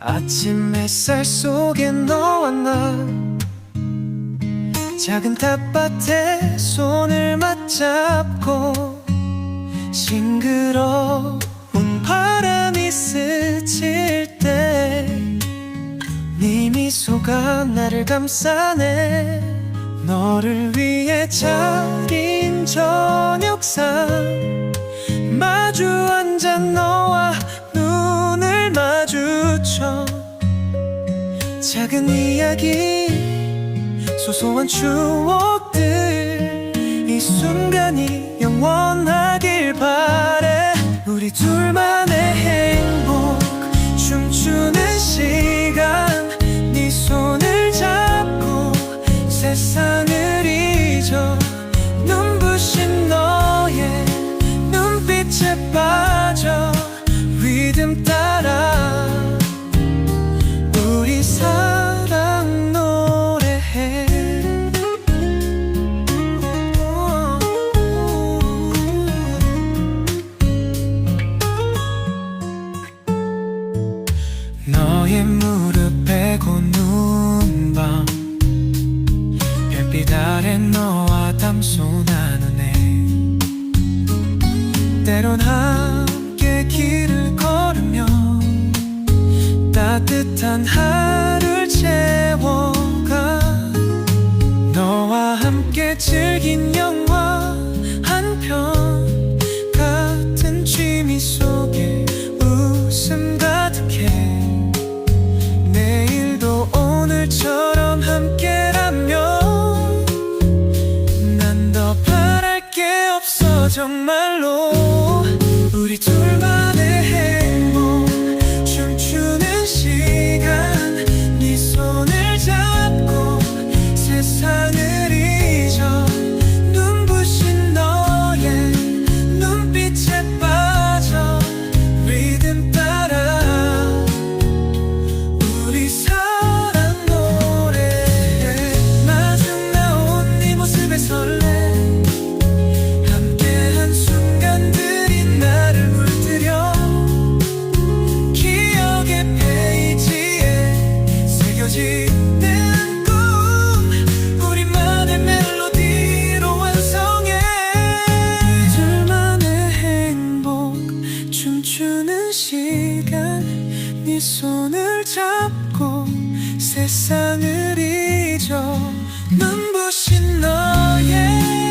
아침 햇살 속에 너와 나 작은 텃밭에 손을 맞잡고 싱그러운 바람이 스칠 때 네 미소가 나를 감싸네 너를 위해 차린 저녁상 작은 이야기 소소한 추억들. 이 순간이 영원하길 바래. 우리 둘만 나누네 때론 함께 길을 걸으며 따뜻한 하루를 채워가 너와 함께 즐긴 시간 네 손을 잡고 세상을 잊어 눈부신 너의